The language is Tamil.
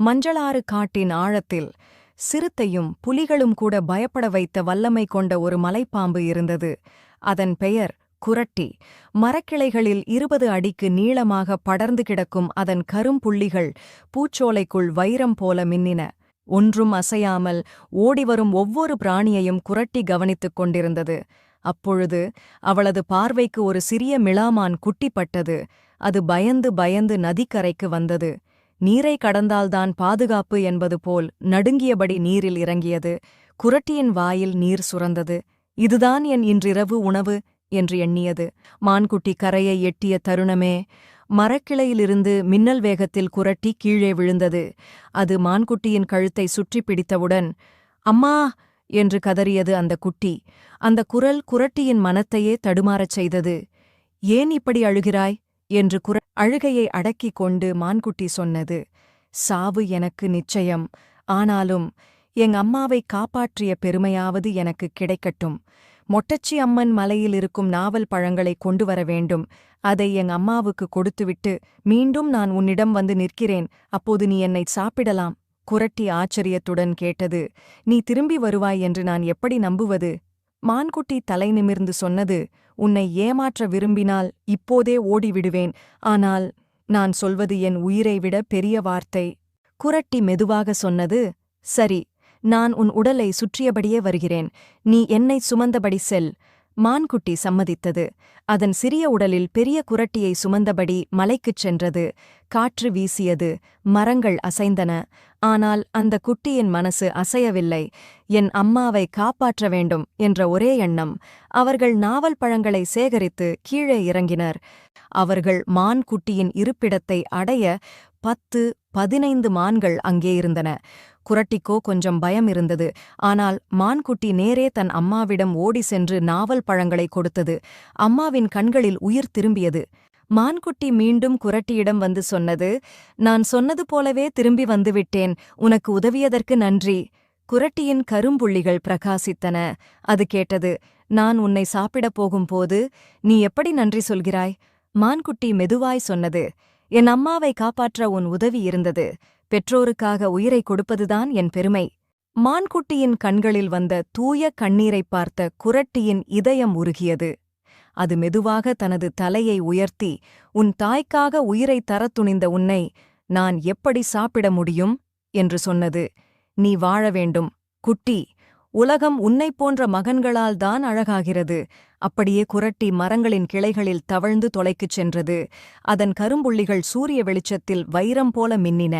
மஞ்சளாறு காட்டின் ஆழத்தில் சிறுத்தையும் புலிகளும் கூட பயப்பட வைத்த வல்லமை கொண்ட ஒரு மலைப்பாம்பு இருந்தது. அதன் பெயர் குரட்டி. மரக்கிளைகளில் இருபது அடிக்கு நீளமாக படர்ந்து கிடக்கும் அதன் கரும்புள்ளிகள் பூச்சோலைக்குள் வைரம் போல மின்னின. ஒன்றும் அசையாமல் ஓடிவரும் ஒவ்வொரு பிராணியையும் குரட்டி கவனித்துக் கொண்டிருந்தது. அப்பொழுது அவளது பார்வைக்கு ஒரு சிறிய மிளாமான் குட்டிப்பட்டது. அது பயந்து பயந்து நதிக்கரைக்கு வந்தது. நீரை கடந்தால்தான் பாதுகாப்பு என்பது போல் நடுங்கியபடி நீரில் இறங்கியது. குரட்டியின் வாயில் நீர் சுரந்தது. இதுதான் என் இன்றிரவு உணவு என்று எண்ணியது. மான்குட்டி கரையை எட்டிய தருணமே. மரக்கிளையிலிருந்து மின்னல் வேகத்தில் குரட்டி கீழே விழுந்தது. அது மான்குட்டியின் கழுத்தை சுற்றி பிடித்தவுடன் அம்மா என்று கதறியது அந்த குட்டி. அந்த குரல் குரட்டியின் மனத்தையே தடுமாறச் செய்தது. ஏன் இப்படி அழுகிறாய்? என்று குர அழுகையை அடக்கிக் கொண்டு மான்குட்டி சொன்னது. சாவு எனக்கு நிச்சயம். ஆனாலும் எங் அம்மாவை காப்பாற்றிய பெருமையாவது எனக்கு கிடைக்கட்டும். மொட்டச்சி அம்மன் மலையில் இருக்கும் நாவல் பழங்களை கொண்டு வர வேண்டும். அதை எங் அம்மாவுக்கு கொடுத்துவிட்டு மீண்டும் நான் உன்னிடம் வந்து நிற்கிறேன். அப்போது நீ என்னை சாப்பிடலாம். குரட்டி ஆச்சரியத்துடன் கேட்டது. நீ திரும்பி வருவாய் என்று நான் எப்படி நம்புவது? மான்குட்டி தலை நிமிர்ந்து சொன்னது. உன்னை ஏமாற்ற விரும்பினால் இப்போதே ஓடிவிடுவேன். ஆனால் நான் சொல்வது என் உயிரை விட பெரிய வார்த்தை. குரட்டி மெதுவாக சொன்னது சரி நான் உன் உடலை சுற்றியபடியே வருகிறேன். நீ என்னை சுமந்தபடி செல். மான்குட்டி சம்மதித்தது. அதன் சிறிய உடலில் பெரிய குரட்டியை சுமந்தபடி மலைக்குச் சென்றது. காற்று வீசியது. மரங்கள் அசைந்தன. ஆனால் அந்த குட்டியின் மனசு அசையவில்லை. என் அம்மாவை காப்பாற்ற வேண்டும் என்ற ஒரே எண்ணம். அவர்கள் நாவல் பழங்களை சேகரித்து கீழே இறங்கினர். அவர்கள் மான் குட்டியின் இருப்பிடத்தை அடைய பத்து பதினைந்து மான்கள் அங்கே இருந்தன. குரட்டிக்கோ கொஞ்சம் பயம் இருந்தது. ஆனால் மான்குட்டி நேரே தன் அம்மாவிடம் ஓடி சென்று நாவல் பழங்களை கொடுத்தது. அம்மாவின் கண்களில் உயிர் திரும்பியது. மான்குட்டி மீண்டும் குரட்டியிடம் வந்து சொன்னது நான் சொன்னது போலவே திரும்பி வந்துவிட்டேன் உனக்கு உதவியதற்கு நன்றி குரட்டியின் கரும்புள்ளிகள் பிரகாசித்தன. அது கேட்டது நான் உன்னை சாப்பிடப் போகும்போது நீ எப்படி நன்றி சொல்கிறாய் மான்குட்டி மெதுவாய் சொன்னது என் அம்மாவை காப்பாற்ற உன் உதவி இருந்தது. பெற்றோருக்காக உயிரை கொடுப்பதுதான் என் பெருமை. மான்குட்டியின் கண்களில் வந்த தூய கண்ணீரைப் பார்த்த குரட்டியின் இதயம் உருகியது. அது மெதுவாக தனது தலையை உயர்த்தி உன் தாய்க்காக உயிரைத் தரத் துணிந்த உன்னை நான் எப்படி சாப்பிட முடியும்? என்று சொன்னது. நீ வாழ வேண்டும். குட்டி உலகம் உன்னைப் போன்ற மகன்களால் தான் அழகாகிறது. அப்படியே குரட்டி மரங்களின் கிளைகளில் தவழ்ந்து தொலைக்குச் சென்றது. அதன் கரும்புள்ளிகள் சூரிய வெளிச்சத்தில் வைரம் போல மின்னின.